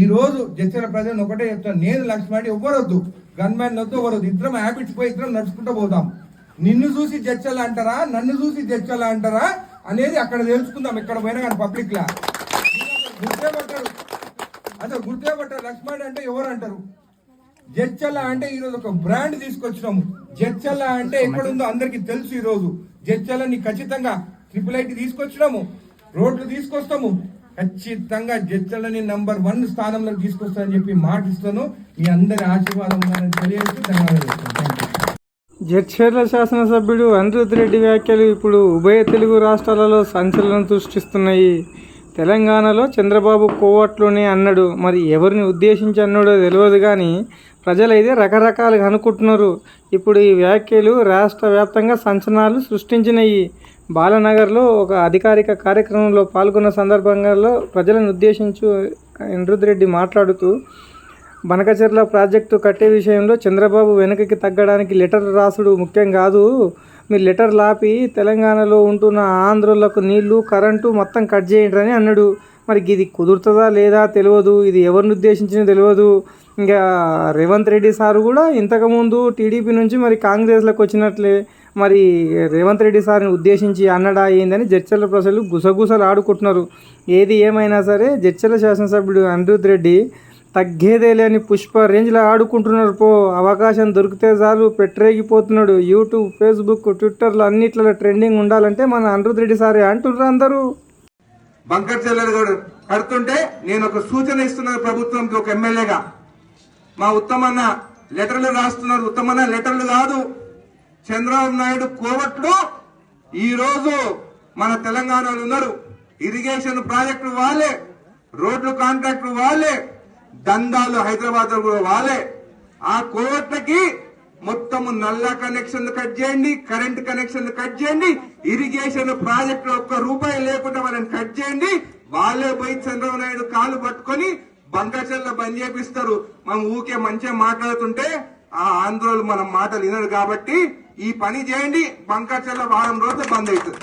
ఈ రోజు ప్రజలను ఒకటే చెప్తాను నేను లక్ష్మణి ఎవ్వరొద్దు. గన్మ్యాన్ వద్దు. ఎవరొద్దు ఇద్దరం హ్యాబిట్స్ పోయి ఇద్దరం నడుచుకుంటూ పోదాం. నిన్ను చూసి జడ్చల అంటారా నన్ను చూసి జడ్చల అంటారా అనేది అక్కడ తెలుసుకుందాం ఎక్కడ పోయినా కానీ పబ్లిక్ లా. గుర్తుపట్టారు. అదే గుర్తుపట్టారు. లక్ష్మణ్ అంటే ఎవరు అంటారు? జడ్చల్ల అంటే ఈరోజు ఒక బ్రాండ్ తీసుకొచ్చినాము. జడ్చల్ల అంటే ఎక్కడుందో అందరికి తెలుసు ఈరోజు రోజు. ఖచ్చితంగా ట్రిపుల్ ఐటీ తీసుకొచ్చినాము. రోడ్లు తీసుకొస్తాము. ఖచ్చితంగా జడ్జలని నంబర్ వన్ స్థానంలో తీసుకొస్తానని చెప్పి మాటిస్తాను మీ అందరి ఆశీర్వాదం ఉందని తెలియజేస్తూ ధన్యవాదాలు జడ్చర్ల శాసనసభ్యుడు అనిరుద్ రెడ్డి వ్యాఖ్యలు ఇప్పుడు ఉభయ తెలుగు రాష్ట్రాలలో సంచలనం సృష్టిస్తున్నాయి. తెలంగాణలో చంద్రబాబు కోవట్లోనే అన్నాడు. మరి ఎవరిని ఉద్దేశించి అన్నాడో తెలియదు కానీ ప్రజలైతే రకరకాలుగా అనుకుంటున్నారు. ఇప్పుడు ఈ వ్యాఖ్యలు రాష్ట్ర వ్యాప్తంగా సంచలనాలు సృష్టించినాయి. బాలనగర్లో ఒక అధికారిక కార్యక్రమంలో పాల్గొన్న సందర్భంగా ప్రజలను ఉద్దేశించి అనిరుద్ రెడ్డి మాట్లాడుతూ బనకచెర్ల ప్రాజెక్టు కట్టే విషయంలో చంద్రబాబు వెనుకకి తగ్గడానికి లెటర్ రాసుడు ముఖ్యం కాదు. మీరు లెటర్ లాపి తెలంగాణలో ఉంటున్న ఆంధ్రులకు నీళ్ళు కరెంటు మొత్తం కట్ చేయండి అన్నాడు. మరి ఇది కుదురుతుందా లేదా తెలియదు. ఇది ఎవరిని ఉద్దేశించినా తెలియదు. ఇంకా రేవంత్ రెడ్డి సార్ కూడా ఇంతకుముందు టీడీపీ నుంచి మరి కాంగ్రెస్లోకి వచ్చినట్లే మరి రేవంత్ రెడ్డి సార్ని ఉద్దేశించి అన్నడా ఏందని జడ్చర్ల ప్రజలు గుసగుసలు ఆడుకుంటున్నారు ఏది ఏమైనా సరే జడ్చర్ల శాసనసభ్యుడు అనిరుద్ రెడ్డి తగ్గేదే లేని పుష్ప రేంజ్లో ఆడుకుంటున్నారు పో. అవకాశం దొరికితే చాలు పెట్టరేగిపోతున్నాడు. యూట్యూబ్ ఫేస్బుక్ ట్విట్టర్లో అన్నిట్లలో ట్రెండింగ్ ఉండాలంటే మన అనిరుద్ రెడ్డి సారే అంటున్నారు అందరూ. బంకర్ చెల్లెలు గారు కడుతుంటే నేను ఒక సూచన ఇస్తున్నాను ప్రభుత్వంకి ఒక ఎమ్మెల్యేగా. మా ఉత్తమన్న లెటర్లు రాస్తున్నారు. ఉత్తమన్న లెటర్లు కాదు. చంద్రబాబు నాయుడు కోవట్లు ఈ రోజు మన తెలంగాణలో ఉన్నారు. ఇరిగేషన్ ప్రాజెక్టులు వాళ్ళే రోడ్లు కాంట్రాక్టులు వాళ్ళే. దందాలు హైదరాబాద్ కూడా వాళ్ళే. ఆ కోవట్లకి మొత్తం నల్ల కనెక్షన్లు కట్ చేయండి కరెంట్ కనెక్షన్లు కట్ చేయండి ఇరిగేషన్ ప్రాజెక్టు ఒక్క రూపాయి లేకుండా వాళ్ళని కట్ చేయండి. వాళ్ళే పోయి చంద్రబాబు నాయుడు కాలు పట్టుకొని బంకచెల్ల బంద్ చేపిస్తారు. మనం ఊకే మంచిగా మాట్లాడుతుంటే ఆ ఆంధ్రోలు మనం మాటలు వినరు కాబట్టి ఈ పని చేయండి బంకచెల్ల వారం రోజులు బంద్ అవుతుంది.